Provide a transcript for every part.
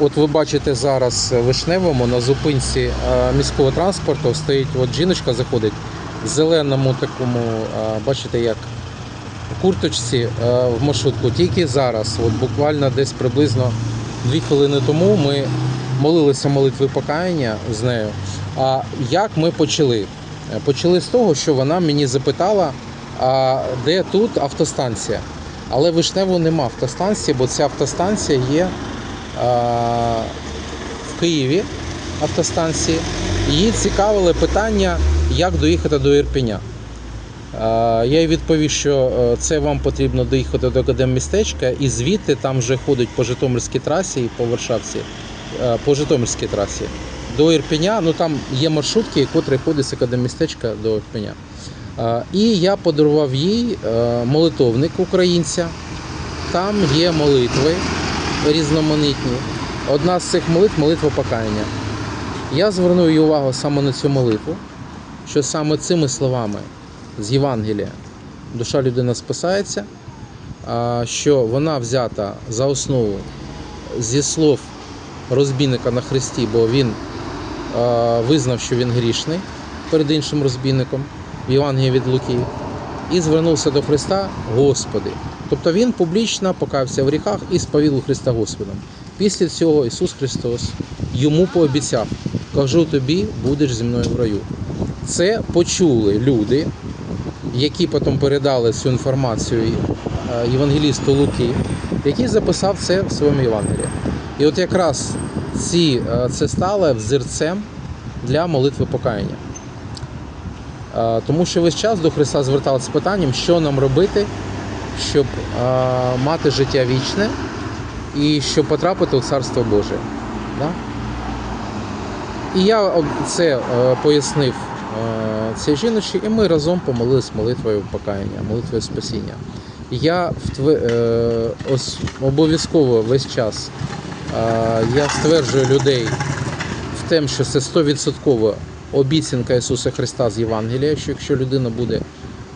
От ви бачите зараз в Вишневому на зупинці е, міського транспорту стоїть от жіночка заходить в зеленому такому, е, бачите, як курточці е, в маршрутку. Тільки зараз, от буквально десь приблизно дві хвилини тому ми молилися молитви покаяння з нею. А як ми почали? Почали з того, що вона мені запитала, а де тут автостанція. Але Вишневу нема автостанції, бо ця автостанція є в Києві автостанції. Її цікавили питання, як доїхати до Ірпеня. Я їй відповів, що е, це вам потрібно доїхати до Академмістечка, і звідти там вже ходить по Житомирській трасі і по Варшавці, е, по Житомирській трасі. До Ірпеня, ну там є маршрутки, котрі ходять з Академмістечка до Ірпеня. І я подарував їй е, молитовник українця. Там є молитви різноманітні. Одна з цих молитв молитва покаяння. Я звернув увагу саме на цю молитву, що саме цими словами з Євангелія душа людина спасається, що вона взята за основу зі слов розбійника на Христі, бо він визнав, що він грішний перед іншим розбійником в Євангелії від Луки, і звернувся до Христа Господи. Тобто він публічно покався в гріхах і сповідав Христа Господом. Після цього Ісус Христос йому пообіцяв: кажу тобі, будеш зі мною в раю. Це почули люди, які потім передали цю інформацію е, євангелісту Луки, який записав це в своєму Євангелії. І от якраз ці, е, це стало взірцем для молитви покаяння. Е, Тому що весь час до Христа зверталися з питанням, що нам робити, щоб мати життя вічне і щоб потрапити у Царство Боже. Да? І я це е, пояснив е, цій жіночці, і ми разом помолились молитвою покаяння, молитвою спасіння. Я е, обов'язково весь час я стверджую людей в тем, що це 100% обіцянка Ісуса Христа з Євангелія, що якщо людина буде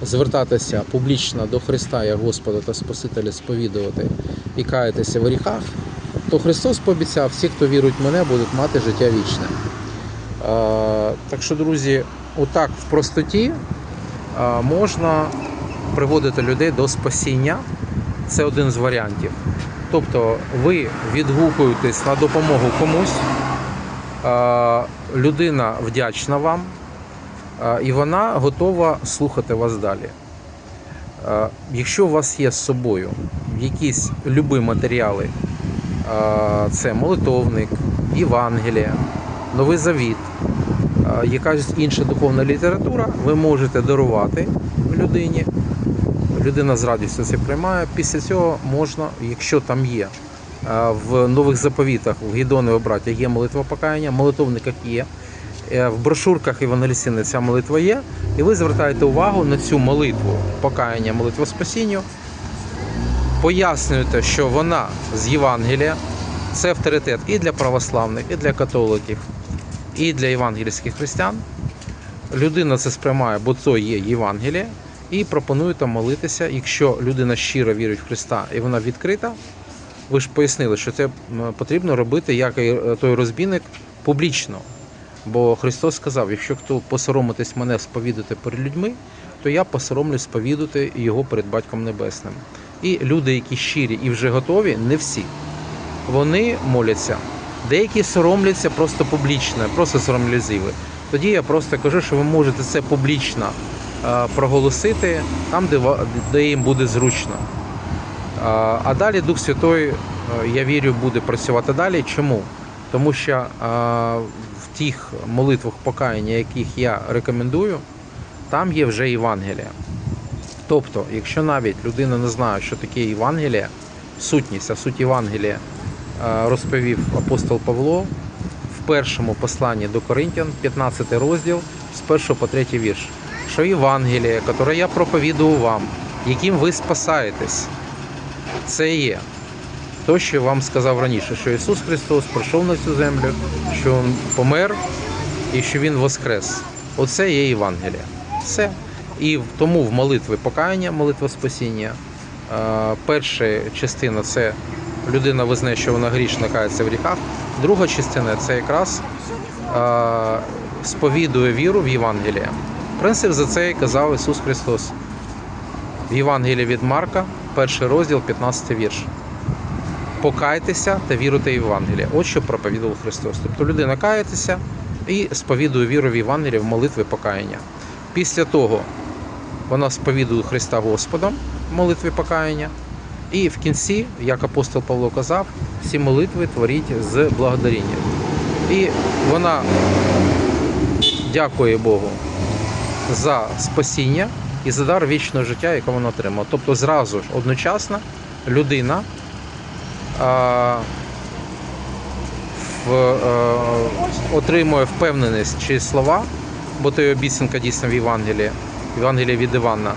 звертатися публічно до Христа як Господа та Спасителя, сповідувати і каятися в гріхах, то Христос пообіцяв, всі, хто вірують в мене, будуть мати життя вічне. Так що, друзі, отак в простоті можна приводити людей до спасіння. Це один з варіантів. Тобто ви відгукуєтесь на допомогу комусь, людина вдячна вам, і вона готова слухати вас далі. Якщо у вас є з собою якісь любі матеріали, це молитовник, Євангелія, Новий Завіт, якась інша духовна література, ви можете дарувати людині. Людина з радістю це приймає. Після цього можна, якщо там є в нових заповітах в Гідони браття є молитва покаяння, молитовниках є. Е, В брошурках Івангелістини ця молитва є, і ви звертаєте увагу на цю молитву покаяння, молитву спасінню, пояснюєте, що вона з Євангелія, це авторитет і для православних, і для католиків, і для євангельських християн. Людина це сприймає, бо це є Євангеліє, і пропонує там молитися. Якщо людина щиро вірить в Христа і вона відкрита, ви ж пояснили, що це потрібно робити, як і е, той розбійник, публічно. Бо Христос сказав: якщо хто посоромитись мене сповідати перед людьми, то я посоромлюсь сповідати його перед Батьком Небесним. І люди, які щирі і вже готові, не всі, вони моляться. Деякі соромляться просто публічно, просто сором'язливі. Тоді я просто кажу, що ви можете це публічно е, проголосити там, де, їм буде зручно. А, А далі Дух Святой, е, я вірю, буде працювати далі. Чому? Тому що е, в тих молитвах покаяння, яких я рекомендую, там є вже Євангелія. Тобто, якщо навіть людина не знає, що таке Євангелія, сутність, а суть Євангелія е, розповів апостол Павло в першому посланні до Коринтян, 15 розділ, з 1 по 3 вірш. Що Євангеліє, яке я проповідував вам, яким ви спасаєтесь, це є то, що я вам сказав раніше, що Ісус Христос прийшов на цю землю, що Він помер і що Він воскрес. Оце є Євангелія. Все. І тому в молитві покаяння, молитва спасіння, е, перша частина це людина визнає, що вона грішна, кається в гріхах. Друга частина це якраз е, сповідує віру в Євангеліє. Принцип за це і казав Ісус Христос. В Євангелії від Марка, перший розділ, 15 вірш. Покайтеся та віруйте в Євангеліє. От що проповідував Христос. Тобто людина кається і сповідує віру в Євангеліє в молитві покаяння. Після того вона сповідує Христа Господом в молитві покаяння. І в кінці, як апостол Павло казав, всі молитви творіть з благодарінням. І вона дякує Богу за спасіння і за дар вічного життя, яке вона отримала. Тобто зразу ж одночасно людина в, е, отримує впевненість чи слова, бо то є обіцянка дійсно в Євангелії, Євангелія від Івана.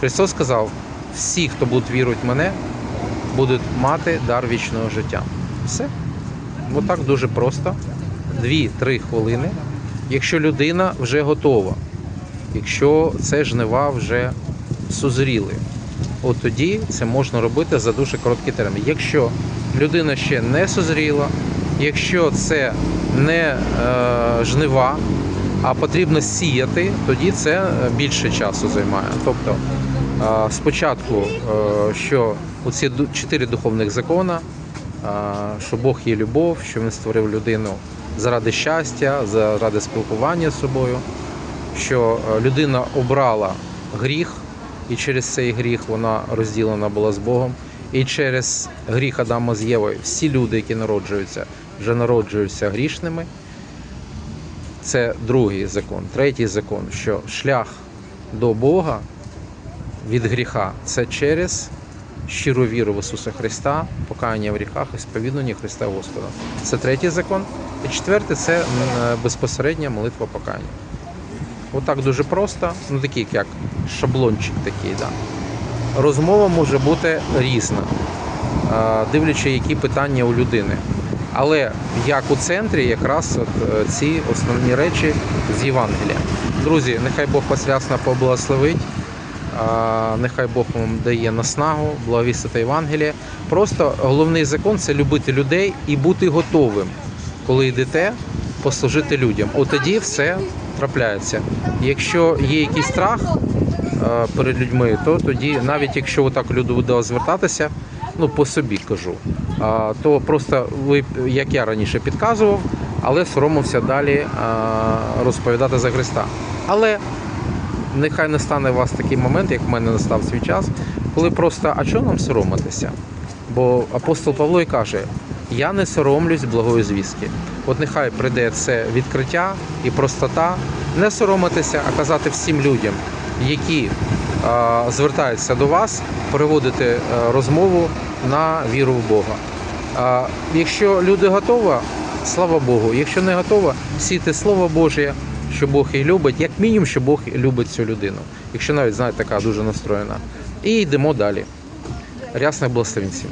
Христос сказав: всі, хто будуть вірувати в мене, будуть мати дар вічного життя. Все. Отак дуже просто. Дві-три хвилини. Якщо людина вже готова, якщо це жнива вже созріли, от тоді це можна робити за дуже короткий термін. Якщо людина ще не созріла, якщо це не е, жнива, а потрібно сіяти, тоді це е, більше часу займає. Тобто е, спочатку, е, що оці ду- чотири духовних закони, е, що Бог є любов, що Він створив людину заради щастя, заради спілкування з собою, що е, людина обрала гріх, і через цей гріх вона розділена була з Богом. І через гріх Адама з Євою всі люди, які народжуються, вже народжуються грішними. Це другий закон. Третій закон, що шлях до Бога від гріха це через щиру віру в Ісуса Христа, покаяння в гріхах і сповідування Христа Господа. Це третій закон. І четвертий це безпосередня молитва покаяння. Отак дуже просто, ну такий як шаблончик такий, да. Розмова може бути різна, дивлячи, які питання у людини. Але як у центрі якраз от е, ці основні речі з Євангелія. Друзі, нехай Бог вас рясно поблагословить. Нехай Бог вам дає наснагу, благовістити Євангеліє. Просто головний закон це любити людей і бути готовим, коли йдете, послужити людям. От тоді все трапляється. Якщо є якийсь страх е, перед людьми, то тоді, навіть якщо отак люди буде звертатися, ну по собі кажу, то просто ви, як я раніше підказував, але соромився далі розповідати за Христа. Але нехай не стане у вас такий момент, як в мене настав свій час, коли просто, а чого нам соромитися? Бо апостол Павло і каже: я не соромлюсь благої звістки. От нехай прийде це відкриття і простота, не соромитися, а казати всім людям, які а, звертаються до вас, переводити е, розмову на віру в Бога. А, якщо люди готові, слава Богу. Якщо не готова, сійте Слово Боже, що Бог її любить, як мінімум, що Бог любить цю людину. Якщо навіть знаєте, така дуже настроєна. І йдемо далі. Рясних всім.